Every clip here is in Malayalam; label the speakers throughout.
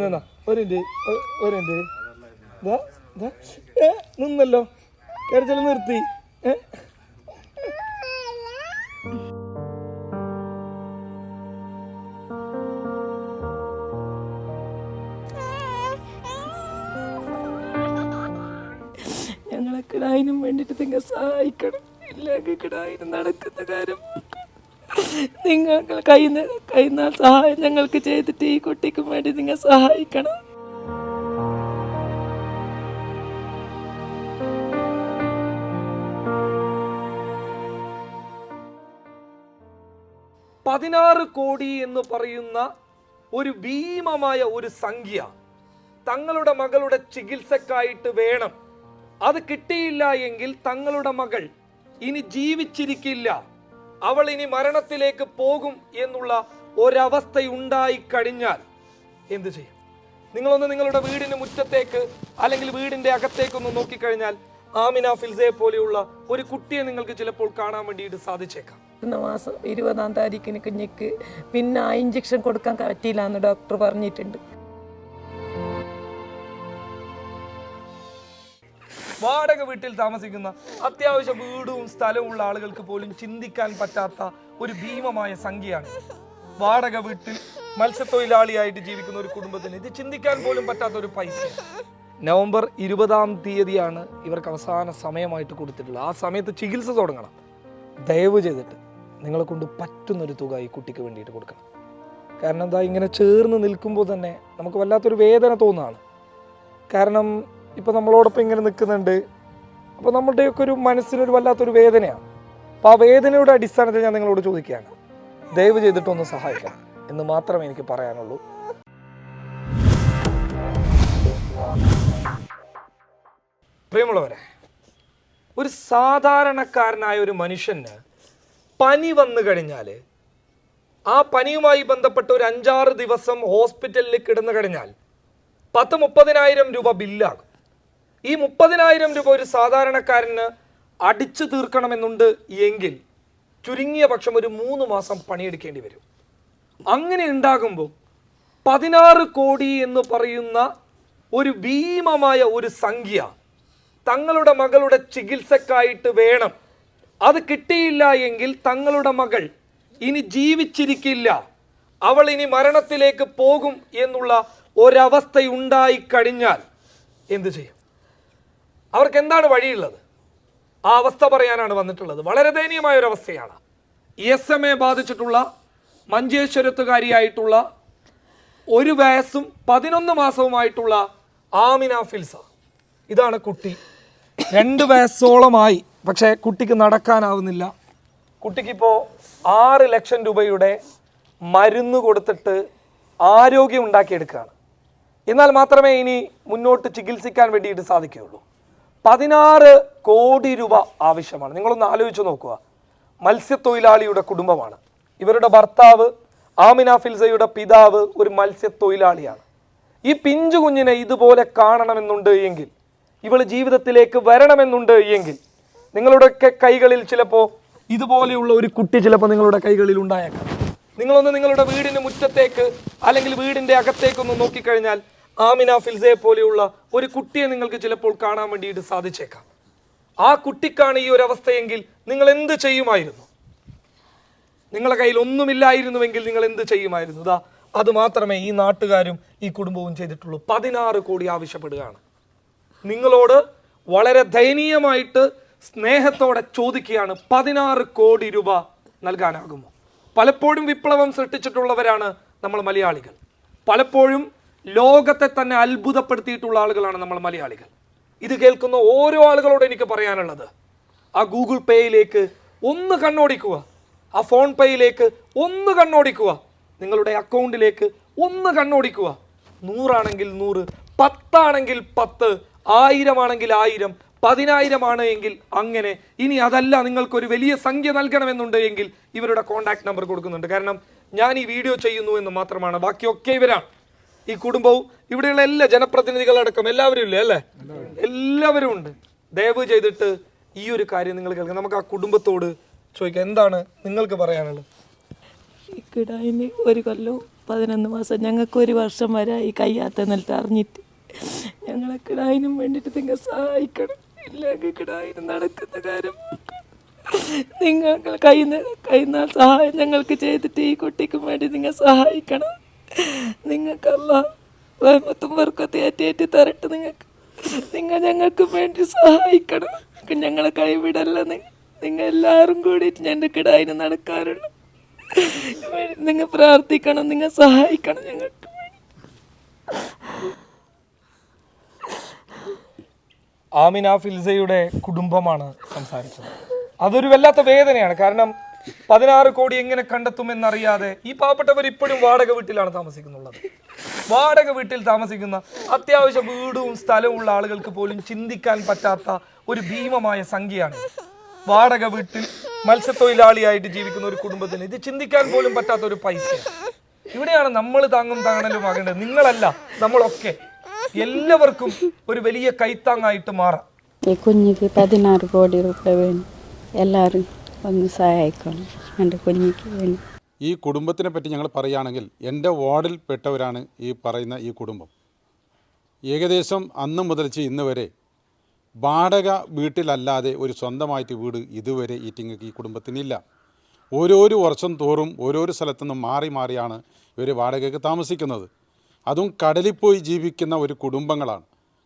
Speaker 1: ഒരിന്റെ മിനിറ്റ്. ഒ- ഒരു ദാ, ദാ. ഏ, നിന്നല്ലോ. കരച്ചൽ നിർത്തി?
Speaker 2: ഞങ്ങളെ കിടായിനും വേണ്ടിട്ട് നിങ്ങൾ സഹായിക്കണം. ഇല്ലെങ്കിൽ കിടായിനും നടക്കുന്ന കാര്യം നിങ്ങൾ കൈ കൈനാൾ സഹായം ഞങ്ങൾക്ക് ചെയ്തിട്ട് ഈ കുട്ടിക്കും വേണ്ടി നിങ്ങൾ സഹായിക്കണം.
Speaker 1: പതിനാറ് കോടി എന്ന് പറയുന്ന ഒരു ഭീമമായ ഒരു സംഖ്യ തങ്ങളുടെ മകളുടെ ചികിത്സക്കായിട്ട് വേണം. അത് കിട്ടിയില്ല എങ്കിൽ തങ്ങളുടെ മകൾ ഇനി ജീവിച്ചിരിക്കില്ല. അവൾ ഇനി മരണത്തിലേക്ക് പോകും എന്നുള്ള ഒരവസ്ഥ ഉണ്ടായി കഴിഞ്ഞാൽ എന്ത് ചെയ്യും? നിങ്ങളൊന്ന് നിങ്ങളുടെ വീടിന് മുറ്റത്തേക്ക് അല്ലെങ്കിൽ വീടിന്റെ അകത്തേക്കൊന്ന് നോക്കിക്കഴിഞ്ഞാൽ ആമിന ഫിൽസയെ പോലെയുള്ള ഒരു കുട്ടിയെ നിങ്ങൾക്ക് ചിലപ്പോൾ കാണാൻ വേണ്ടിയിട്ട് സാധിച്ചേക്കാം.
Speaker 2: മാസം ഇരുപതാം തീയതിക്ക് കുഞ്ഞിക്ക് പിന്നെ ആ ഇഞ്ചക്ഷൻ കൊടുക്കാൻ പറ്റിയില്ല എന്ന് ഡോക്ടർ പറഞ്ഞിട്ടുണ്ട്.
Speaker 1: വാടക വീട്ടിൽ താമസിക്കുന്ന അത്യാവശ്യം വീടും സ്ഥലവും ഉള്ള ആളുകൾക്ക് പോലും ചിന്തിക്കാൻ പറ്റാത്ത ഒരു ഭീമമായ സംഖ്യയാണ്. വാടക വീട്ടിൽ മത്സ്യത്തൊഴിലാളിയായിട്ട് ജീവിക്കുന്ന ഒരു കുടുംബത്തിന് ഇത് ചിന്തിക്കാൻ പോലും പറ്റാത്ത ഒരു പൈസ നവംബർ ഇരുപതാം തീയതിയാണ് ഇവർക്ക് അവസാന സമയമായിട്ട് കൊടുത്തിട്ടുള്ളത്. ആ സമയത്ത് ചികിത്സ തുടങ്ങണം. ദയവ് ചെയ്തിട്ട് നിങ്ങളെ കൊണ്ട് പറ്റുന്നൊരു തുക ഈ കുട്ടിക്ക് വേണ്ടിയിട്ട് കൊടുക്കണം. കാരണം എന്താ ഇങ്ങനെ ചേർന്ന് നിൽക്കുമ്പോൾ തന്നെ നമുക്ക് വല്ലാത്തൊരു വേദന തോന്നുകയാണ്. കാരണം ഇപ്പോൾ നമ്മളോടൊപ്പം ഇങ്ങനെ നിൽക്കുന്നുണ്ട്. അപ്പോൾ നമ്മുടെയൊക്കെ ഒരു മനസ്സിനൊരു വല്ലാത്തൊരു വേദനയാണ്. അപ്പോൾ ആ വേദനയുടെ അടിസ്ഥാനത്തിൽ ഞാൻ നിങ്ങളോട് ചോദിക്കുകയാണ്. ദയവ് ചെയ്തിട്ടൊന്ന് സഹായിക്കാം എന്ന് മാത്രമേ എനിക്ക് പറയാനുള്ളൂ. പ്രിയമുള്ളവരെ ഒരു സാധാരണക്കാരനായ ഒരു മനുഷ്യന് പനി വന്നു കഴിഞ്ഞാൽ ആ പനിയുമായി ബന്ധപ്പെട്ട് ഒരു അഞ്ചാറ് ദിവസം ഹോസ്പിറ്റലിൽ കിടന്നു കഴിഞ്ഞാൽ പത്ത് മുപ്പതിനായിരം രൂപ ബില്ലാകും. ഈ മുപ്പതിനായിരം രൂപ ഒരു സാധാരണക്കാരന് അടിച്ചു തീർക്കണമെന്നുണ്ട് എങ്കിൽ ചുരുങ്ങിയ പക്ഷം ഒരു മൂന്ന് മാസം പണിയെടുക്കേണ്ടി വരും. അങ്ങനെ ഉണ്ടാകുമ്പോൾ പതിനാറ് കോടി എന്ന് പറയുന്ന ഒരു ഭീമമായ ഒരു സംഖ്യ തങ്ങളുടെ മകളുടെ ചികിത്സക്കായിട്ട് വേണം. അത് കിട്ടിയില്ല എങ്കിൽ തങ്ങളുടെ മകൾ ഇനി ജീവിച്ചിരിക്കില്ല. അവൾ ഇനി മരണത്തിലേക്ക് പോകും എന്നുള്ള ഒരവസ്ഥയുണ്ടായി കഴിഞ്ഞാൽ എന്ത് ചെയ്യും? അവർക്ക് എന്താണ് വഴിയുള്ളത്? ആ അവസ്ഥ പറയാനാണ് വന്നിട്ടുള്ളത്. വളരെ ദയനീയമായ ഒരു അവസ്ഥയാണ് എസ് എം എ ബാധിച്ചിട്ടുള്ള മഞ്ചേശ്വരത്തുകാരിയായിട്ടുള്ള ഒരു വയസ്സും പതിനൊന്ന് മാസവുമായിട്ടുള്ള ആമിന ഫിൽസ. ഇതാണ് കുട്ടി. രണ്ട് വയസ്സോളമായി പക്ഷേ കുട്ടിക്ക് നടക്കാനാവുന്നില്ല. കുട്ടിക്കിപ്പോൾ ആറ് ലക്ഷം രൂപയുടെ മരുന്ന് കൊടുത്തിട്ട് ആരോഗ്യം ഉണ്ടാക്കിയെടുക്കുകയാണ്. എന്നാൽ മാത്രമേ ഇനി മുന്നോട്ട് ചികിത്സിക്കാൻ വേണ്ടിയിട്ട് സാധിക്കുകയുള്ളൂ. പതിനാറ് കോടി രൂപ ആവശ്യമാണ്. നിങ്ങളൊന്ന് ആലോചിച്ച് നോക്കുക. മത്സ്യത്തൊഴിലാളിയുടെ കുടുംബമാണ്. ഇവരുടെ ഭർത്താവ് ആമിന ഫിൽസയുടെ പിതാവ് ഒരു മത്സ്യത്തൊഴിലാളിയാണ്. ഈ പിഞ്ചു കുഞ്ഞിനെ ഇതുപോലെ കാണണമെന്നുണ്ട് എങ്കിൽ ഇവൾ ജീവിതത്തിലേക്ക് വരണമെന്നുണ്ട് എങ്കിൽ നിങ്ങളുടെയൊക്കെ കൈകളിൽ ചിലപ്പോൾ ഇതുപോലെയുള്ള ഒരു കുട്ടി ചിലപ്പോൾ നിങ്ങളുടെ കൈകളിൽ ഉണ്ടായേക്കാം. നിങ്ങളൊന്ന് നിങ്ങളുടെ വീടിന് മുറ്റത്തേക്ക് അല്ലെങ്കിൽ വീടിന്റെ അകത്തേക്കൊന്ന് നോക്കിക്കഴിഞ്ഞാൽ ആമിന ഫിൽസയെ പോലെയുള്ള ഒരു കുട്ടിയെ നിങ്ങൾക്ക് ചിലപ്പോൾ കാണാൻ വേണ്ടിയിട്ട് സാധിച്ചേക്കാം. ആ കുട്ടിക്കാണ് ഈ ഒരു അവസ്ഥയെങ്കിൽ നിങ്ങൾ എന്ത് ചെയ്യുമായിരുന്നു? നിങ്ങളുടെ കയ്യിൽ ഒന്നുമില്ലായിരുന്നുവെങ്കിൽ നിങ്ങൾ എന്ത് ചെയ്യുമായിരുന്നു? ഇതാ അത് മാത്രമേ ഈ നാട്ടുകാരും ഈ കുടുംബവും ചെയ്തിട്ടുള്ളൂ. പതിനാറ് കോടി ആവശ്യപ്പെടുകയാണ്. നിങ്ങളോട് വളരെ ദയനീയമായിട്ട് സ്നേഹത്തോടെ ചോദിക്കുകയാണ് പതിനാറ് കോടി രൂപ നൽകാനാകുമോ? പലപ്പോഴും വിപ്ലവം സൃഷ്ടിച്ചിട്ടുള്ളവരാണ് നമ്മൾ മലയാളികൾ. പലപ്പോഴും ലോകത്തെ തന്നെ അത്ഭുതപ്പെടുത്തിയിട്ടുള്ള ആളുകളാണ് നമ്മൾ മലയാളികൾ. ഇത് കേൾക്കുന്ന ഓരോ ആളുകളോട് എനിക്ക് പറയാനുള്ളത് ആ ഗൂഗിൾ പേയിലേക്ക് ഒന്ന് കണ്ണോടിക്കുക ആ ഫോൺ പേയിലേക്ക് ഒന്ന് കണ്ണോടിക്കുക നിങ്ങളുടെ അക്കൗണ്ടിലേക്ക് ഒന്ന് കണ്ണോടിക്കുക. നൂറാണെങ്കിൽ നൂറ് പത്താണെങ്കിൽ പത്ത് ആയിരമാണെങ്കിൽ ആയിരം പതിനായിരമാണ് എങ്കിൽ അങ്ങനെ. ഇനി അതല്ല നിങ്ങൾക്കൊരു വലിയ സംഖ്യ നൽകണമെന്നുണ്ട് എങ്കിൽ ഇവരുടെ കോൺടാക്ട് നമ്പർ കൊടുക്കുന്നുണ്ട്. കാരണം ഞാൻ ഈ വീഡിയോ ചെയ്യുന്നു എന്ന് മാത്രമാണ്. ബാക്കിയൊക്കെ ഇവരാണ്. ഈ കുടുംബവും ഇവിടെയുള്ള എല്ലാ ജനപ്രതിനിധികളടക്കം എല്ലാവരും ഇല്ലേ അല്ലേ? എല്ലാവരും ഉണ്ട്. ദയവ് ചെയ്തിട്ട് ഈ ഒരു കാര്യം നിങ്ങൾ കേൾക്കാം നമുക്ക് ആ കുടുംബത്തോട് ചോദിക്കാം. എന്താണ് നിങ്ങൾക്ക് പറയാനുള്ളത്?
Speaker 2: ഈ ഒരു കൊല്ലവും പതിനൊന്ന് മാസം ഞങ്ങൾക്ക് ഒരു വർഷം വരെ ഈ കയ്യാത്ത നിലത്ത് അറിഞ്ഞിട്ട് ഞങ്ങളെ കിടായിനും വേണ്ടിയിട്ട് നിങ്ങൾ സഹായിക്കണം. ഇല്ലെങ്കിൽ കിടായിന് നടക്കുന്ന കാര്യം നിങ്ങൾ കൈ കൈനാൾ സഹായം ഞങ്ങൾക്ക് ചെയ്തിട്ട് ഈ കുട്ടിക്കും വേണ്ടി നിങ്ങൾ സഹായിക്കണം. നിങ്ങൾക്കല്ല റഹ്മത്തും വർക്കത്തെ ഏറ്റേറ്റ് തരട്ടെ നിങ്ങൾക്ക് നിങ്ങൾ ഞങ്ങൾക്ക് വേണ്ടി സഹായിക്കണം. ഞങ്ങളെ കൈവിടല്ല നിങ്ങൾ എല്ലാവരും കൂടിയിട്ട് എന്റെ കിടായിന് നടക്കാറുണ്ട് നിങ്ങൾ പ്രാർത്ഥിക്കണം നിങ്ങൾ സഹായിക്കണം ഞങ്ങൾക്ക്
Speaker 1: ആമിന ഫിൽസയുടെ കുടുംബമാണ് സംസാരിച്ചത്. അതൊരു വല്ലാത്ത വേദനയാണ്. കാരണം പതിനാറ് കോടി എങ്ങനെ കണ്ടെത്തുമെന്നറിയാതെ ഈ പാവപ്പെട്ടവർ ഇപ്പോഴും വാടക വീട്ടിലാണ് താമസിക്കുന്നുള്ളത്. വാടക വീട്ടിൽ താമസിക്കുന്ന അത്യാവശ്യം വീടും സ്ഥലവും ഉള്ള ആളുകൾക്ക് പോലും ചിന്തിക്കാൻ പറ്റാത്ത ഒരു ഭീമമായ സംഖ്യയാണ്. വാടക വീട്ടിൽ മത്സ്യത്തൊഴിലാളിയായിട്ട് ജീവിക്കുന്ന ഒരു കുടുംബത്തിന് ഇത് ചിന്തിക്കാൻ പോലും പറ്റാത്ത ഒരു പൈസ ഇവിടെയാണ് നമ്മൾ താങ്ങും താങ്ങലും ആകേണ്ടത്. നിങ്ങളല്ല നമ്മളൊക്കെ. എല്ലാവർക്കും ഒരു വലിയ കൈത്താങ്ങായിട്ട് മാറാം.
Speaker 3: ഈ കുഞ്ഞിക്ക് പതിനാറ് കോടി രൂപ വേണം. എല്ലാവരും ഒന്ന് സഹായിക്കണം. എന്റെ കുഞ്ഞിക്ക് വേണ്ടി.
Speaker 4: ഈ കുടുംബത്തിനെ പറ്റി ഞങ്ങൾ പറയുകയാണെങ്കിൽ എന്റെ വാർഡിൽ പെട്ടവരാണ് ഈ പറയുന്ന ഈ കുടുംബം. ഏകദേശം അന്ന് മുതൽച്ച് ഇന്ന് വരെ വാടക വീട്ടിലല്ലാതെ ഒരു സ്വന്തമായിട്ട് വീട് ഇതുവരെ ഈറ്റിങ്ങക്ക് ഈ കുടുംബത്തിനില്ല. ഓരോരോ വർഷം തോറും ഓരോരോ സ്ഥലത്തു നിന്നും മാറി മാറിയാണ് ഇവർ വാടകയ്ക്ക് താമസിക്കുന്നത്. അതും കടലിൽ പോയി ജീവിക്കുന്ന ഒരു കുടുംബങ്ങളാണ്.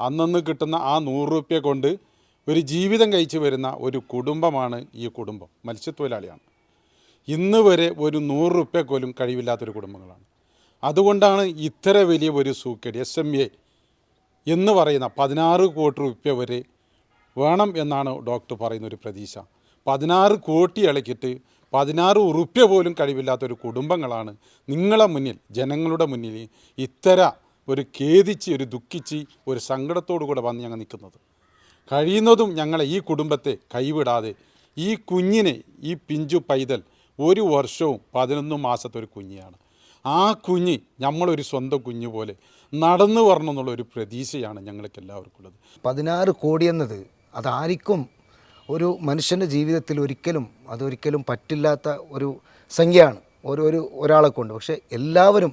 Speaker 4: അന്നന്ന് കിട്ടുന്ന ആ നൂറ് രൂപ കൊണ്ട് ഒരു ജീവിതം കഴിച്ചു വരുന്ന ഒരു കുടുംബമാണ് ഈ കുടുംബം മത്സ്യത്തൊഴിലാളിയാണ്. ഇന്ന് വരെ ഒരു നൂറ് റുപ്യ പോലും കഴിവില്ലാത്തൊരു കുടുംബങ്ങളാണ്. അതുകൊണ്ടാണ് ഇത്ര വലിയ ഒരു സൂക്കേട് എസ് എം എ എന്ന് പറയുന്ന പതിനാറ് കോടി റുപ്യ വരെ വേണം എന്നാണ് ഡോക്ടർ പറയുന്ന ഒരു പ്രതീക്ഷ. പതിനാറ് കോടി ഇളക്കിയിട്ട് പതിനാറ് ഉറുപ്യ പോലും കഴിവില്ലാത്തൊരു കുടുംബങ്ങളാണ് നിങ്ങളെ മുന്നിൽ ജനങ്ങളുടെ മുന്നിൽ ഇത്തര ഒരു ഖേദിച്ച് ഒരു ദുഃഖിച്ച് ഒരു സങ്കടത്തോടു കൂടെ വന്ന് ഞങ്ങൾ നിൽക്കുന്നത്. കഴിയുന്നതും ഞങ്ങളെ ഈ കുടുംബത്തെ കൈവിടാതെ ഈ കുഞ്ഞിനെ ഈ പിഞ്ചു പൈതൽ ഒരു വർഷവും പതിനൊന്ന് മാസത്തെ ഒരു കുഞ്ഞിയാണ്. ആ കുഞ്ഞ് നമ്മളൊരു സ്വന്തം കുഞ്ഞു പോലെ നടന്നു വരണം എന്നുള്ള ഒരു പ്രതീക്ഷയാണ് ഞങ്ങൾക്ക് എല്ലാവർക്കും ഉള്ളത്.
Speaker 5: പതിനാറ് കോടി എന്നത് അതാർക്കും ഒരു മനുഷ്യന്റെ ജീവിതത്തിൽ ഒരിക്കലും അതൊരിക്കലും പറ്റില്ലാത്ത ഒരു സംഖ്യയാണ്. ഓരോ ഒരു ഒരാളെ കൊണ്ട്. പക്ഷേ എല്ലാവരും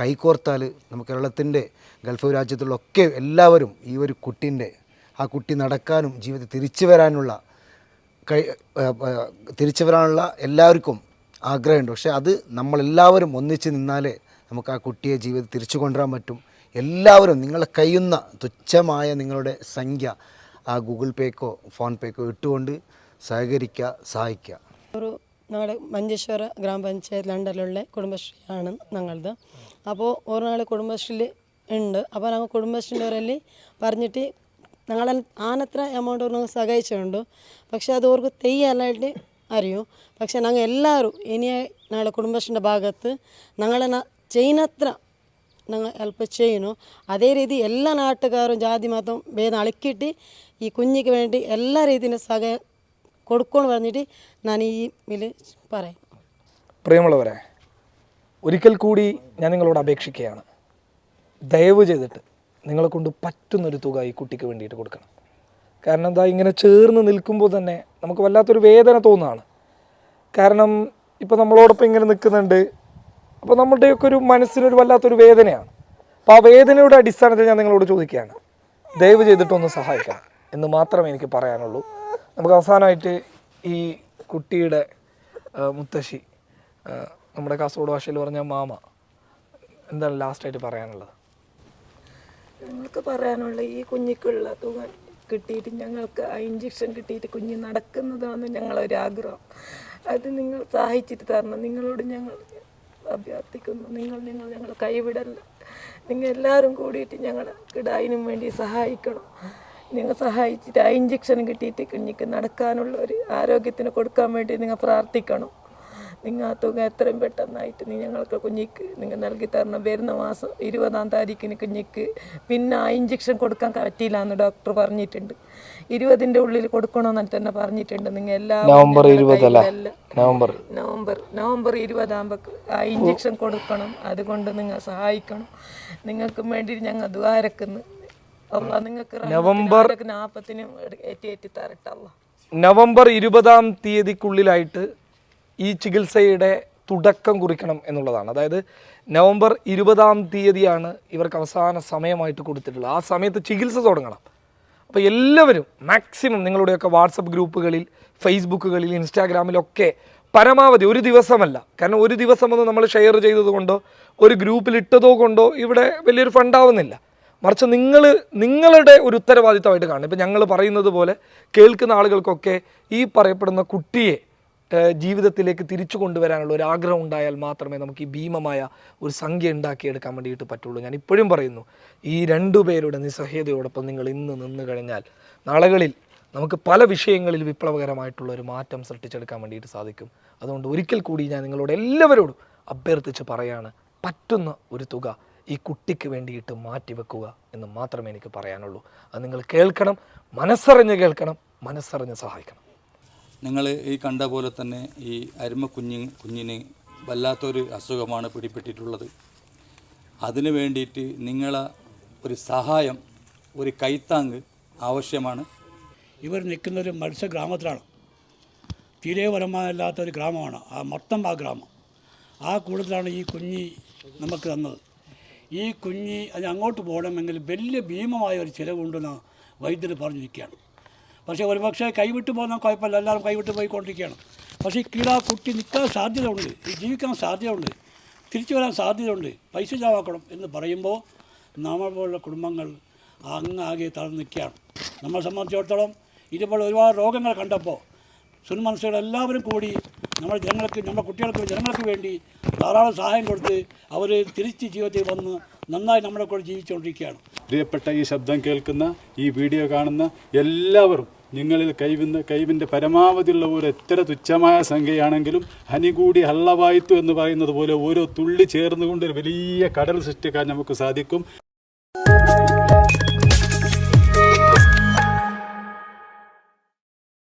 Speaker 5: കൈകോർത്താൽ നമുക്ക് കേരളത്തിന്റെ ഗൾഫ് രാജ്യത്തുള്ളൊക്കെ എല്ലാവരും ഈ ഒരു കുട്ടീന്റെ ആ കുട്ടി നടക്കാനും ജീവിതത്തിൽ തിരിച്ചു വരാനുള്ള കൈ തിരിച്ചു വരാനുള്ള എല്ലാവർക്കും ആഗ്രഹമുണ്ട്. പക്ഷേ അത് നമ്മളെല്ലാവരും ഒന്നിച്ച് നിന്നാലേ നമുക്ക് ആ കുട്ടിയെ ജീവിതത്തിൽ തിരിച്ചു കൊണ്ടുവരാൻ പറ്റും. എല്ലാവരും നിങ്ങളെ കഴിയുന്ന തുച്ഛമായ നിങ്ങളുടെ സംഖ്യ ആ ഗൂഗിൾ പേക്കോ ഫോൺ പേക്കോ ഇട്ടുകൊണ്ട് സഹകരിക്കുക സഹായിക്കുക.
Speaker 6: ഒരു ഞങ്ങളുടെ മഞ്ചേശ്വര ഗ്രാമപഞ്ചായത്ത് ലണ്ടനിലുള്ള കുടുംബശ്രീയാണ് ഞങ്ങളത്. അപ്പോൾ ഒരു നാൾ കുടുംബശ്രീയിൽ ഉണ്ട്. അപ്പോൾ ഞങ്ങൾ കുടുംബശ്രീന്റെ പറഞ്ഞിട്ട് ഞങ്ങൾ ആനത്ര എമൗണ്ട് ഞങ്ങൾ സഹായിച്ചിട്ടുണ്ട്. പക്ഷെ അത് ഓർക്ക് തെയ്യല്ലായിട്ട് അറിയും. പക്ഷെ ഞങ്ങൾ എല്ലാവരും ഇനി ഞങ്ങളുടെ കുടുംബശ്രീന്റെ ഭാഗത്ത് ഞങ്ങളെ ചെയ്യുന്നത്ര ഞങ്ങൾ ഹെൽപ്പ് ചെയ്യുന്നു. അതേ രീതി എല്ലാ നാട്ടുകാരും ജാതി മതം ഭേദം അളക്കിയിട്ട് ഈ കുഞ്ഞിക്ക് വേണ്ടി എല്ലാ രീതിയിലും സഹായം കൊടുക്കുമെന്ന് പറഞ്ഞിട്ട് ഞാൻ ഈ ഇതിൽ പറയും.
Speaker 1: പ്രിയമുള്ളവരെ ഒരിക്കൽ കൂടി ഞാൻ നിങ്ങളോട് അപേക്ഷിക്കുകയാണ്. ദയവ് ചെയ്തിട്ട് നിങ്ങളെ കൊണ്ട് പറ്റുന്നൊരു തുക ഈ കുട്ടിക്ക് വേണ്ടിയിട്ട് കൊടുക്കണം. കാരണം എന്താ ഇങ്ങനെ ചേർന്ന് നിൽക്കുമ്പോൾ തന്നെ നമുക്ക് വല്ലാത്തൊരു വേദന തോന്നുകയാണ് കാരണം ഇപ്പോൾ നമ്മളോടൊപ്പം ഇങ്ങനെ നിൽക്കുന്നുണ്ട്. അപ്പോൾ നമ്മുടെയൊക്കെ ഒരു മനസ്സിനൊരു വല്ലാത്തൊരു വേദനയാണ്. അപ്പോൾ ആ വേദനയുടെ അടിസ്ഥാനത്തിൽ ഞാൻ നിങ്ങളോട് ചോദിക്കുകയാണ്. ദയവ് ചെയ്തിട്ടൊന്ന് സഹായിക്കാം എന്ന് മാത്രമേ എനിക്ക് പറയാനുള്ളൂ. നമുക്ക് അവസാനമായിട്ട് ഈ കുട്ടിയുടെ മുത്തശ്ശി നമ്മുടെ കാസർഗോഡ് ഭാഷയിൽ പറഞ്ഞ മാമ എന്താണ് ലാസ്റ്റായിട്ട് പറയാനുള്ളത്?
Speaker 2: ഞങ്ങൾക്ക് പറയാനുള്ള ഈ കുഞ്ഞിക്കുള്ള തുക കിട്ടിയിട്ട് ഞങ്ങൾക്ക് ആ ഇഞ്ചക്ഷൻ കിട്ടിയിട്ട് കുഞ്ഞ് നടക്കുന്നതാണ് ഞങ്ങളൊരാഗ്രഹം അത് നിങ്ങൾ സഹായിച്ചിട്ട് തരണം. നിങ്ങളോട് ഞങ്ങൾ അഭ്യർത്ഥിക്കുന്നു. നിങ്ങൾ നിങ്ങൾ ഞങ്ങൾ കൈവിടല്ല. നിങ്ങൾ എല്ലാവരും കൂടിയിട്ട് ഞങ്ങൾ കിടായിനും വേണ്ടി സഹായിക്കണം. നിങ്ങൾ സഹായിച്ചിട്ട് ആ ഇഞ്ചക്ഷൻ കിട്ടിയിട്ട് കുഞ്ഞിക്ക് നടക്കാനുള്ള ഒരു ആരോഗ്യത്തിന് കൊടുക്കാൻ വേണ്ടി നിങ്ങൾ പ്രാർത്ഥിക്കണം. നിങ്ങൾ ആ തുക എത്രയും പെട്ടെന്നായിട്ട് നീ ഞങ്ങൾക്ക് കുഞ്ഞിക്ക് നിങ്ങൾ നൽകി തരണം. വരുന്ന മാസം ഇരുപതാം തീയതിക്കിന് കുഞ്ഞിക്ക് പിന്നെ ആ ഇഞ്ചക്ഷൻ കൊടുക്കാൻ പറ്റിയില്ല എന്ന് ഡോക്ടർ പറഞ്ഞിട്ടുണ്ട്. ഇരുപതിന്റെ ഉള്ളിൽ കൊടുക്കണമെന്ന് തന്നെ പറഞ്ഞിട്ടുണ്ട്. നിങ്ങൾ എല്ലാ
Speaker 1: നവംബർ. നവംബർ.
Speaker 2: നവംബർ നവംബർ ഇരുപതാകുമ്പോൾ ആ ഇഞ്ചക്ഷൻ കൊടുക്കണം. അതുകൊണ്ട് നിങ്ങൾ സഹായിക്കണം. നിങ്ങൾക്ക് വേണ്ടി ഞങ്ങൾ ദ്വാരക്കുന്നു. അല്ല നിങ്ങൾക്ക്
Speaker 1: നവംബർ
Speaker 2: നാൽപ്പത്തിനും ഏറ്റി ഏറ്റി തരട്ടല്ല
Speaker 1: നവംബർ ഇരുപതാം തീയതിക്കുള്ളിലായിട്ട് ഈ ചികിത്സയുടെ തുടക്കം കുറിക്കണം എന്നുള്ളതാണ്. അതായത് നവംബർ ഇരുപതാം തീയതിയാണ് ഇവർക്ക് അവസാന സമയമായിട്ട് കൊടുത്തിട്ടുള്ളത്. ആ സമയത്ത് ചികിത്സ തുടങ്ങണം. അപ്പോൾ എല്ലാവരും മാക്സിമം നിങ്ങളുടെയൊക്കെ വാട്സപ്പ് ഗ്രൂപ്പുകളിൽ ഫേസ്ബുക്കുകളിൽ ഇൻസ്റ്റാഗ്രാമിലൊക്കെ പരമാവധി ഒരു ദിവസമല്ല. കാരണം ഒരു ദിവസം ഒന്ന് നമ്മൾ ഷെയർ ചെയ്തത് കൊണ്ടോ ഒരു ഗ്രൂപ്പിൽ ഇട്ടതോ കൊണ്ടോ ഇവിടെ വലിയൊരു ഫണ്ടാവുന്നില്ല മറിച്ച് നിങ്ങൾ നിങ്ങളുടെ ഒരു ഉത്തരവാദിത്തമായിട്ട് കാണണം. ഇപ്പം ഞങ്ങൾ പറയുന്നത് പോലെ കേൾക്കുന്ന ആളുകൾക്കൊക്കെ ഈ പറയപ്പെടുന്ന കുട്ടിയെ ജീവിതത്തിലേക്ക് തിരിച്ചു കൊണ്ടുവരാനുള്ള ഒരു ആഗ്രഹം ഉണ്ടായാൽ മാത്രമേ നമുക്ക് ഈ ഭീമമായ ഒരു സംഖ്യ ഉണ്ടാക്കിയെടുക്കാൻ വേണ്ടിയിട്ട് പറ്റുള്ളൂ. ഞാൻ ഇപ്പോഴും പറയുന്നു ഈ രണ്ടു പേരുടെ നിസ്സഹ്യതയോടൊപ്പം നിങ്ങൾ ഇന്ന് നിന്ന് കഴിഞ്ഞാൽ നാളുകളിൽ നമുക്ക് പല വിഷയങ്ങളിൽ വിപ്ലവകരമായിട്ടുള്ള ഒരു മാറ്റം സൃഷ്ടിച്ചെടുക്കാൻ വേണ്ടിയിട്ട് സാധിക്കും. അതുകൊണ്ട് ഒരിക്കൽ കൂടി ഞാൻ നിങ്ങളോട് എല്ലാവരോടും അഭ്യർത്ഥിച്ച് പറയാണ് പറ്റുന്ന ഒരു തുക ഈ കുട്ടിക്ക് വേണ്ടിയിട്ട് മാറ്റിവെക്കുക എന്ന് മാത്രമേ എനിക്ക് പറയാനുള്ളൂ. അത് നിങ്ങൾ കേൾക്കണം മനസ്സറിഞ്ഞ് കേൾക്കണം മനസ്സറിഞ്ഞ് സഹായിക്കണം.
Speaker 7: നിങ്ങൾ ഈ കണ്ട പോലെ തന്നെ ഈ അരുമ കുഞ്ഞി കുഞ്ഞിന് വല്ലാത്തൊരു അസുഖമാണ് പിടിപെട്ടിട്ടുള്ളത്. അതിനു വേണ്ടിയിട്ട് നിങ്ങളെ ഒരു സഹായം ഒരു കൈത്താങ്ക് ആവശ്യമാണ്.
Speaker 8: ഇവർ നിൽക്കുന്നൊരു മത്സ്യ ഗ്രാമത്തിലാണ്. തീരെ വരുമാനമില്ലാത്ത ഒരു ഗ്രാമമാണ്. ആ മൊത്തം ആ ഗ്രാമം. ആ കൂട്ടത്തിലാണ് ഈ കുഞ്ഞി നമുക്ക് തന്നത്. ഈ കുഞ്ഞി അത് അങ്ങോട്ട് പോകണമെങ്കിൽ വലിയ ഭീമമായ ഒരു ചിലവുണ്ടെന്ന് വൈദ്യർ പറഞ്ഞു നിൽക്കുകയാണ് പക്ഷേ ഒരുപക്ഷെ കൈവിട്ട് പോകുന്ന കുഴപ്പമില്ല. എല്ലാവരും കൈവിട്ട് പോയിക്കൊണ്ടിരിക്കുകയാണ്. പക്ഷേ ഈ കീട കുട്ടി നിൽക്കാൻ സാധ്യതയുണ്ട്. ജീവിക്കാൻ സാധ്യതയുണ്ട്. തിരിച്ചു വരാൻ സാധ്യതയുണ്ട്. പൈസ ചാവാക്കണം എന്ന് പറയുമ്പോൾ നമ്മൾ പോലുള്ള കുടുംബങ്ങൾ അങ്ങാകെ തളർന്ന് നിൽക്കുകയാണ്. നമ്മളെ സംബന്ധിച്ചിടത്തോളം ഇതുപോലെ ഒരുപാട് രോഗങ്ങൾ കണ്ടപ്പോൾ സുന്മനസ്സുകൾ എല്ലാവരും കൂടി നമ്മുടെ ജനങ്ങൾക്ക് നമ്മുടെ കുട്ടികൾക്ക് ജനങ്ങൾക്ക് വേണ്ടി ധാരാളം സഹായം കൊടുത്ത് അവർ തിരിച്ച് ജീവിതത്തിൽ വന്ന് നന്നായി നമ്മുടെ കൂടെ ജീവിച്ചുകൊണ്ടിരിക്കുകയാണ്.
Speaker 9: പ്രിയപ്പെട്ട ഈ ശബ്ദം കേൾക്കുന്ന ഈ വീഡിയോ കാണുന്ന എല്ലാവരും നിങ്ങളിൽ കൈവിന്ന് കൈവിന്റെ പരമാവധിയുള്ള ഒരു എത്ര തുച്ഛമായ സംഖ്യയാണെങ്കിലും ഹനി കൂടി ഹള്ളവായിത്തു എന്ന് പറയുന്നത് പോലെ ഓരോ തുള്ളി ചേർന്നുകൊണ്ട് ഒരു വലിയ കടൽ സൃഷ്ടിക്കാൻ നമുക്ക് സാധിക്കും.